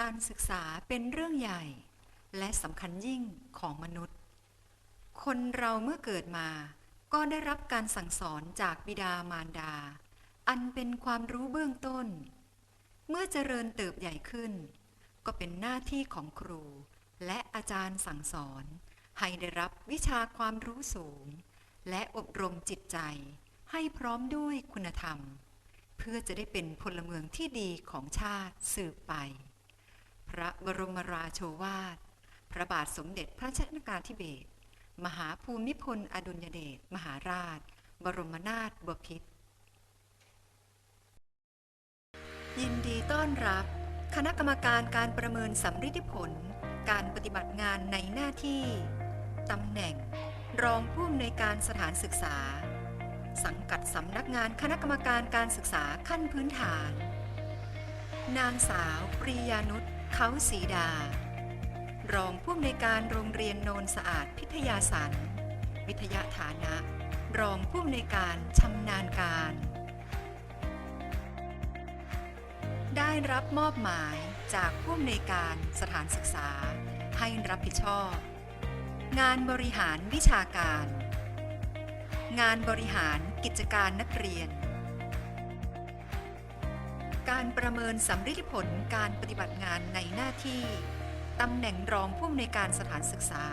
การศึกษาเป็นเรื่องใหญ่ และสำคัญยิ่งของมนุษย์ คนเราเมื่อเกิดมา ก็ได้รับการสั่งสอนจากบิดามารดา อันเป็นความรู้เบื้องต้น เมื่อเจริญเติบใหญ่ขึ้น ก็เป็นหน้าที่ของครู และอาจารย์สั่งสอน ให้ได้รับวิชาความรู้สูง และอบรมจิตใจ ให้พร้อมด้วยคุณธรรม เพื่อจะได้เป็นพลเมืองที่ดีของชาติสืบไป พระบรมราโชวาท พระบาทสมเด็จพระชนกาธิเบศรมหาภูมิพลอดุลยเดชมหาราช บรมนาถบพิตรยินดีต้อนรับ คณะกรรมการการประเมินสำฤทธิผล การปฏิบัติงานในหน้าที่ตำแหน่ง รองผู้อำนวยการสถานศึกษา สังกัดสำนักงานคณะกรรมการการศึกษาขั้นพื้นฐาน นางสาวปรียานุช เขาศรีดา รองผู้อำนวยการโรงเรียนโนนสะอาดพิทยาสันวิทยาฐานะ รองผู้อำนวยการชำนาญการ ได้รับมอบหมายจากผู้อำนวยการสถานศึกษา ให้รับผิดชอบ งานบริหารวิชาการ งานบริหารกิจการนักเรียน การประเมินสำฤทธิผลการปฏิบัติงานในหน้าที่ ตำแหน่งรองผู้อำนวยการสถานศึกษา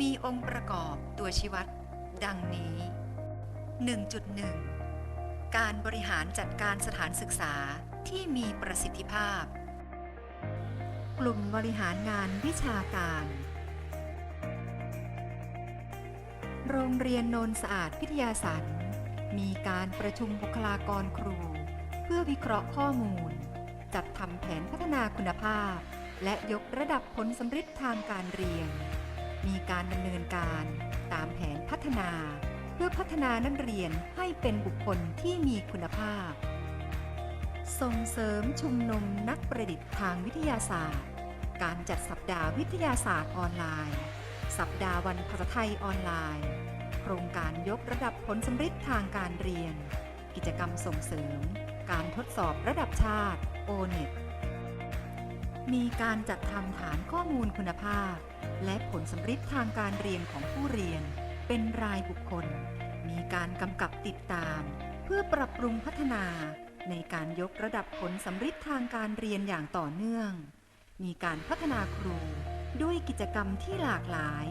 มีองค์ประกอบตัวชี้วัด ดังนี้ 1.1 การบริหารจัดการสถานศึกษาที่มีประสิทธิภาพ กลุ่มบริหารงานวิชาการ โรงเรียนโนนสะอาดพิทยาสันมีการประชุมบุคลากรครู เพื่อวิเคราะห์ข้อมูล จัดทำแผนพัฒนาคุณภาพ และยกระดับผลสำฤทธิ์ทางการเรียน มีการดำเนินการตามแผนพัฒนา เพื่อพัฒนานักเรียนให้เป็นบุคคลที่มีคุณภาพ ส่งเสริมชุมนุมนักประดิษฐ์ทางวิทยาศาสตร์ การจัดสัปดาห์วิทยาศาสตร์ออนไลน์ สัปดาห์วันภาษาไทยออนไลน์โครงการยกระดับผลสำฤทธิ์ทางการเรียน กิจกรรมส่งเสริม การทดสอบระดับชาติ o n e t มีการจัดทำฐานข้อมูลคุณภาพ และผลสำฤทธิ์ทางการเรียนของผู้เรียน เป็นรายบุคคล มีการกำกับติดตาม เพื่อปรับปรุงพัฒนา ในการยกระดับผลสำฤทธิ์ทางการเรียนอย่างต่อเนื่อง มีการพัฒนาครู ด้วยกิจกรรมที่หลากหลาย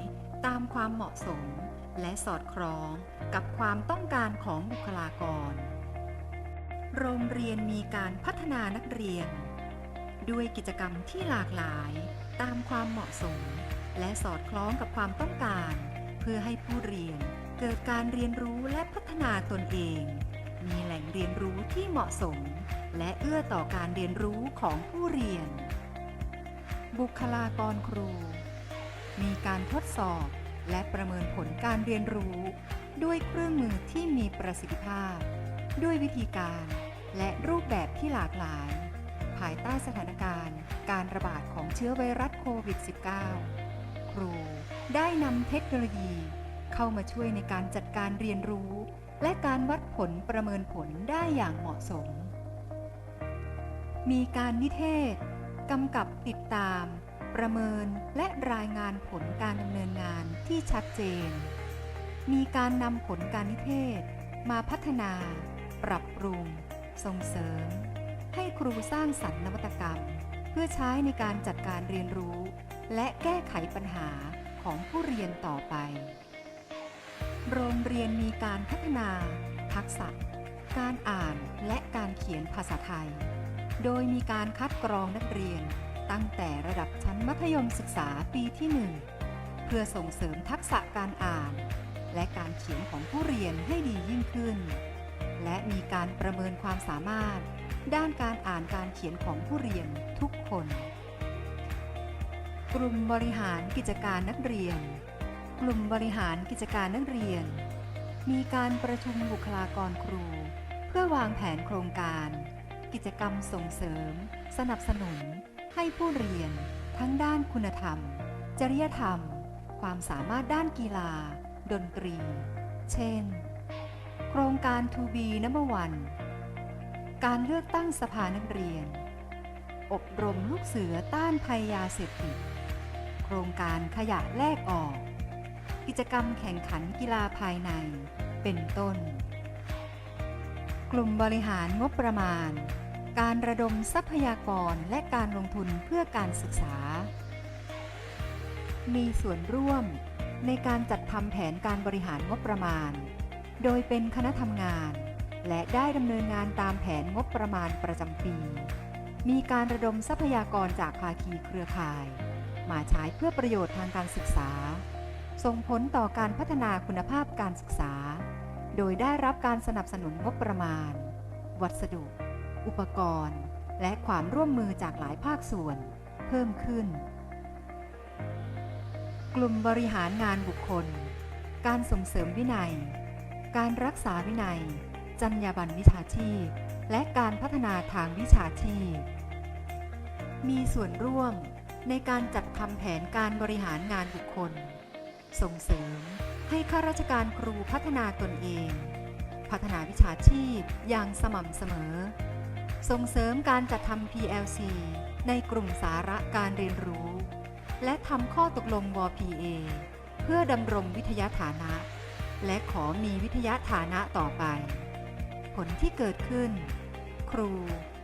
ตามความเหมาะสม และสอดคล้อง กับความต้องการของบุคลากร โรงเรียนมีการพัฒนานักเรียน ด้วยกิจกรรมที่หลากหลายตามความเหมาะสม และสอดคล้องกับความต้องการ เพื่อให้ผู้เรียนเกิดการเรียนรู้และพัฒนาตนเอง มีแหล่งเรียนรู้ที่เหมาะสม และเอื้อต่อการเรียนรู้ของผู้เรียน บุคลากรครู มีการทดสอบและประเมินผลการเรียนรู้ ด้วยเครื่องมือที่มีประสิทธิภาพ ด้วยวิธีการ และรูปแบบที่หลากหลาย ภายใต้สถานการณ์ การระบาดของเชื้อไวรัสโควิด -19 ครูได้นำเทคโนโลยี เข้ามาช่วยในการจัดการเรียนรู้ และการวัดผลประเมินผลได้อย่างเหมาะสม มีการนิเทศกำกับติดตาม ประเมินและรายงานผลการดำเนินงานที่ชัดเจน มีการนำผลการนิเทศ มาพัฒนา ปรับปรุง ส่งเสริม ให้ครูสร้างสรรค์นวัตกรรม เพื่อใช้ในการจัดการเรียนรู้ และแก้ไขปัญหาของผู้เรียนต่อไป โรงเรียนมีการพัฒนา ทักษะ การอ่านและการเขียนภาษาไทย โดยมีการคัดกรองนักเรียน ตั้งแต่ระดับชั้นมัธยมศึกษาปีที่ 1 เพื่อส่งเสริมทักษะการอ่าน และการเขียนของผู้เรียนให้ดียิ่งขึ้น และมีการประเมินความสามารถ ด้านการอ่านการเขียนของผู้เรียนทุกคน กลุ่มบริหารกิจการนักเรียน กลุ่มบริหารกิจการนักเรียน มีการประชุมบุคลากรครู เพื่อวางแผนโครงการ กิจกรรมส่งเสริม สนับสนุน ให้ผู้เรียน ทั้งด้านคุณธรรม จริยธรรม ความสามารถด้านกีฬา ดนตรี เช่น โครงการ To be number one การเลือกตั้งสภานักเรียน อบรมลูกเสือต้านภัยยาเสพติด โครงการขยะแลกออก กิจกรรมแข่งขันกีฬาภายใน เป็นต้น กลุ่มบริหารงบประมาณ การระดมทรัพยากรและการลงทุนเพื่อการศึกษา มีส่วนร่วมในการจัดทำแผนการบริหารงบประมาณ โดยเป็นคณะทำงาน และได้ดำเนินงานตามแผนงบประมาณประจำปี มีการระดมทรัพยากรจากภาคีเครือข่าย มาใช้เพื่อประโยชน์ทางการศึกษา ส่งผลต่อการพัฒนาคุณภาพการศึกษา โดยได้รับการสนับสนุนงบประมาณ วัสดุ อุปกรณ์ และความร่วมมือจากหลายภาคส่วน เพิ่มขึ้น กลุ่มบริหารงานบุคคล การส่งเสริมวินัย การรักษาวินัย จรรยาบรรณวิชาชีพ และการพัฒนาทางวิชาชีพ มีส่วนร่วมในการจัดทำแผนการบริหารงานบุคคล ส่งเสริมให้ข้าราชการครูพัฒนาตนเอง พัฒนาวิชาชีพอย่างสม่ำเสมอ ส่งเสริมการจัดทำ PLC ในกลุ่มสาระการเรียนรู้ และทำข้อตกลง WPA เพื่อดำรงวิทยาฐานะ และขอมีวิทยาฐานะต่อไป ผลที่เกิดขึ้น ครู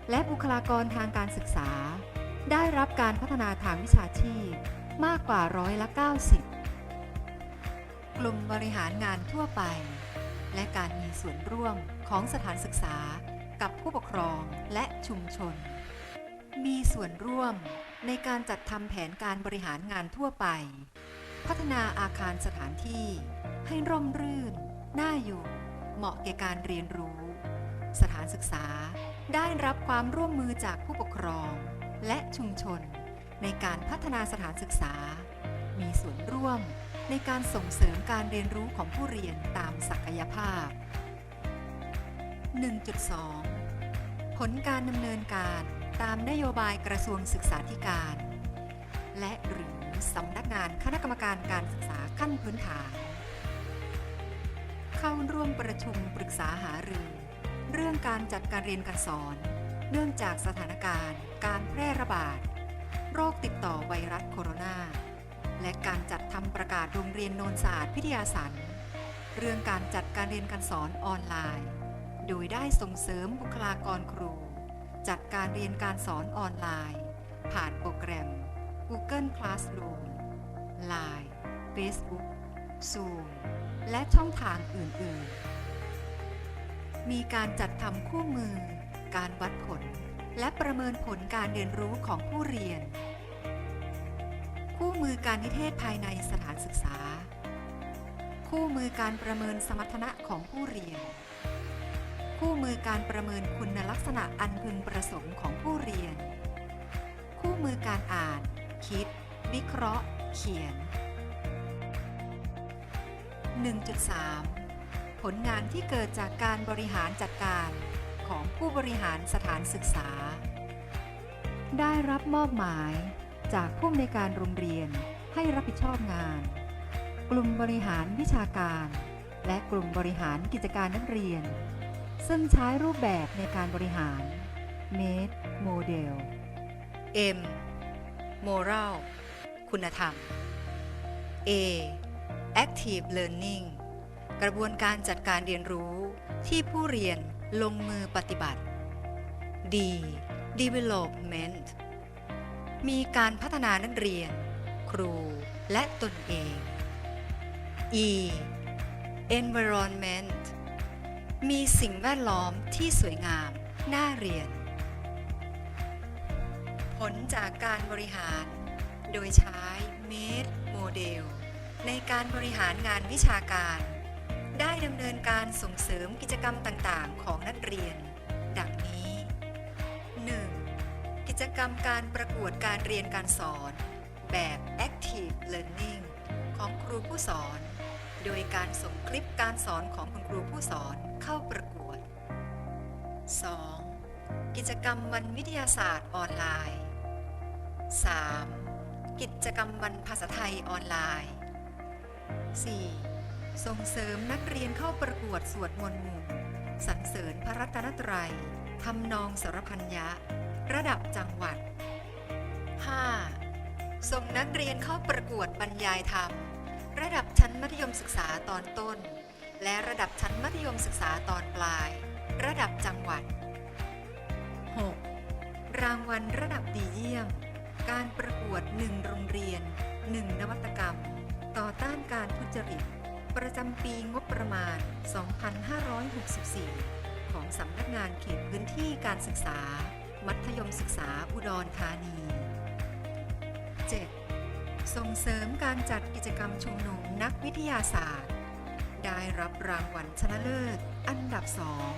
และบุคลากรทางการศึกษา ได้รับการพัฒนาทางวิชาชีพมากกว่าร้อยละ 90 กลุ่มบริหารงานทั่วไป และการมีส่วนร่วมของสถานศึกษากับผู้ปกครองและชุมชน มีส่วนร่วมในการจัดทำแผนการบริหารงานทั่วไป พัฒนาอาคารสถานที่ ให้ร่มรื่น น่าอยู่ เหมาะแก่การเรียนรู้ สถานศึกษาได้รับความร่วมมือจากผู้ปกครอง และชุมชน ในการพัฒนาสถานศึกษา มีส่วนร่วมในการส่งเสริมการเรียนรู้ของผู้เรียนตามศักยภาพ 1.2 ผลการดำเนินการตามนโยบายกระทรวงศึกษาธิการ และหรือสำนักงานคณะกรรมการการศึกษาขั้นพื้นฐาน เข้าร่วมประชุมปรึกษาหารือ เรื่องการจัดการเรียนการสอน เนื่องจากสถานการณ์ การแพร่ระบาด โรคติดต่อไวรัสโคโรนา และการจัดทำประกาศโรงเรียนโนนศาสตร์พิทยาสันเรื่องการจัดการเรียนการสอนออนไลน์ โดยได้ส่งเสริมบุคลากรครู จัดการเรียนการสอนออนไลน์ ผ่านโปรแกรม Google Classroom Line Facebook Zoom และช่องทางอื่น ๆ มีการจัดทำคู่มือ การวัดผล และประเมินผลการเรียนรู้ของผู้เรียน คู่มือการนิเทศภายในสถานศึกษา คู่มือการประเมินสมรรถนะของผู้เรียน คู่มือการประเมินคุณลักษณะอันพึงประสงค์ของผู้เรียน คู่มือการอ่าน คิด วิเคราะห์ เขียน 1.3 ผลงานที่เกิดจากการบริหารจัดการของผู้บริหารสถานศึกษา ได้รับมอบหมายจากผู้อำนการโรงเรียนให้รับผิดชอบงาน กลุ่มบริหารวิชาการ และกลุ่มบริหารกิจการนักเรียน ซึ่งใช้รูปแบบในการบริหาร Made Model M Moral คุณธรรม A Active Learning กระบวนการจัดการเรียนรู้ที่ผู้เรียนลงมือปฏิบัติ D Development มีการพัฒนานักเรียน ครูและตนเอง E Environment มีสิ่งแวดล้อมที่สวยงาม น่าเรียน ผลจากการบริหาร โดยใช้ MADE โมเดล ในการบริหารงานวิชาการ ได้ดำเนินการส่งเสริมกิจกรรมต่างๆ ของนักเรียน ดังนี้ 1. กิจกรรมการประกวดการเรียนการสอน แบบ Active Learning ของครูผู้สอน โดยการส่งคลิปการสอนของคุณครูผู้สอนเข้าประกวด 2. กิจกรรมวันวิทยาศาสตร์ออนไลน์ 3. กิจกรรมวันภาษาไทยออนไลน์ 4. ส่งเสริมนักเรียนเข้าประกวดสวดมนต์หมู่สรรเสริญพระรัตนตรัยทำนองสารพัญญะระดับจังหวัดส่งนักเรียนเข้าประกวดบรรยายธรรม ระดับชั้นมัธยมศึกษาตอนต้น และระดับชั้นมัธยมศึกษาตอนปลาย ระดับจังหวัด 6. รางวัลระดับดีเยี่ยม การประกวด 1 โรงเรียน 1 นวัตกรรม ต่อต้านการทุจริต ประจำปีงบประมาณ 2564 ของสำนักงานเขตพื้นที่การศึกษา มัธยมศึกษาอุดรธานี 7. ส่งเสริมการจัดกิจกรรมชุมนุมนักวิทยาศาสตร์ ได้รับรางวัลชนะเลิศ อันดับ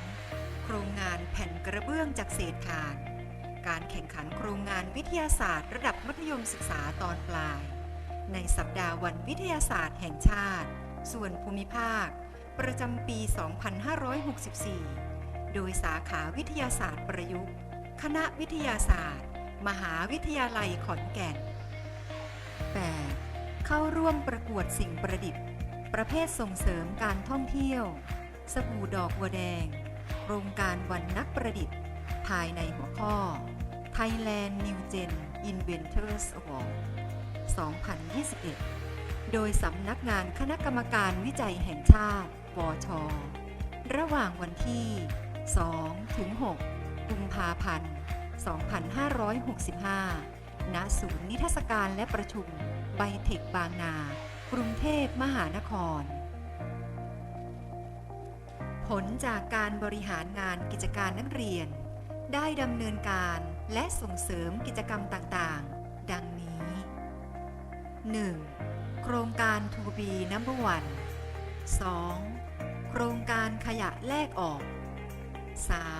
2โครงงานแผ่นกระเบื้องจากเศษถ่าน การแข่งขันโครงงานวิทยาศาสตร์ ระดับมัธยมศึกษาตอนปลาย ในสัปดาห์วันวิทยาศาสตร์แห่งชาติ ส่วนภูมิภาค ประจำปี 2564 โดยสาขาวิทยาศาสตร์ประยุกต์ คณะวิทยาศาสตร์ มหาวิทยาลัยขอนแก่น 8. เข้าร่วมประกวดสิ่งประดิษฐ์ ประเภทส่งเสริมการท่องเที่ยว สบู่ดอกบัวแดง โครงการวันนักประดิษฐ์ ภายในหัวข้อ Thailand New Gen Inventors Award 2021 โดยสำนักงานคณะกรรมการวิจัยแห่งชาติวช ระหว่างวันที่ 2 ถึง 6 กุมภาพันธ์ 2565 ณ ศูนย์นิทรรศการและประชุมไบเทคบางนา กรุงเทพมหานคร ผลจากการบริหารงานกิจการนักเรียน ได้ดำเนินการและส่งเสริมกิจกรรมต่างๆ ดังนี้ 1. โครงการ To Be Number One 2. โครงการขยะแลกออก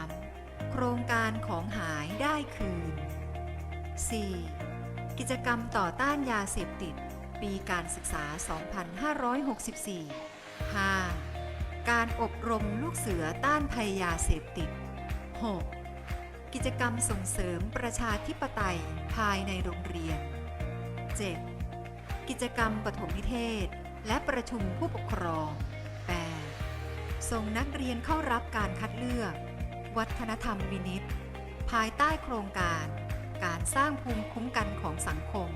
3. โครงการของหายได้คืน 4. กิจกรรมต่อต้านยาเสพติด ปีการศึกษา 2564 5. การอบรมลูกเสือต้านภัยยาเสพติด 6. กิจกรรมส่งเสริมประชาธิปไตยภายในโรงเรียน 7. กิจกรรมปฐมนิเทศ และประชุมผู้ปกครอง 8. ส่งนักเรียนเข้ารับการคัดเลือก วัฒนธรรมวินิต ภายใต้โครงการ การสร้างภูมิคุ้มกันของสังคม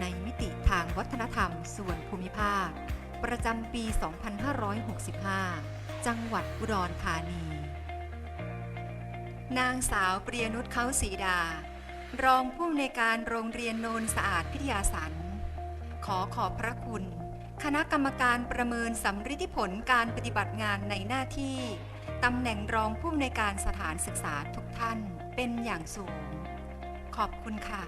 ในมิติทางวัฒนธรรมส่วนภูมิภาค ประจำปี 2565 จังหวัดอุดรธานี นางสาวเปรียนุชเขาศีดา รองผู้อำนวยการโรงเรียนโนนสะอาดพิทยาสัน อขอบพระคุณ คณะกรรมการประเมินสำฤทธิผลการปฏิบัติงานในหน้าที่ตำแหน่งรองผู้อำนวยการสถานศึกษาทุกท่านเป็นอย่างสูง ขอบคุณค่ะ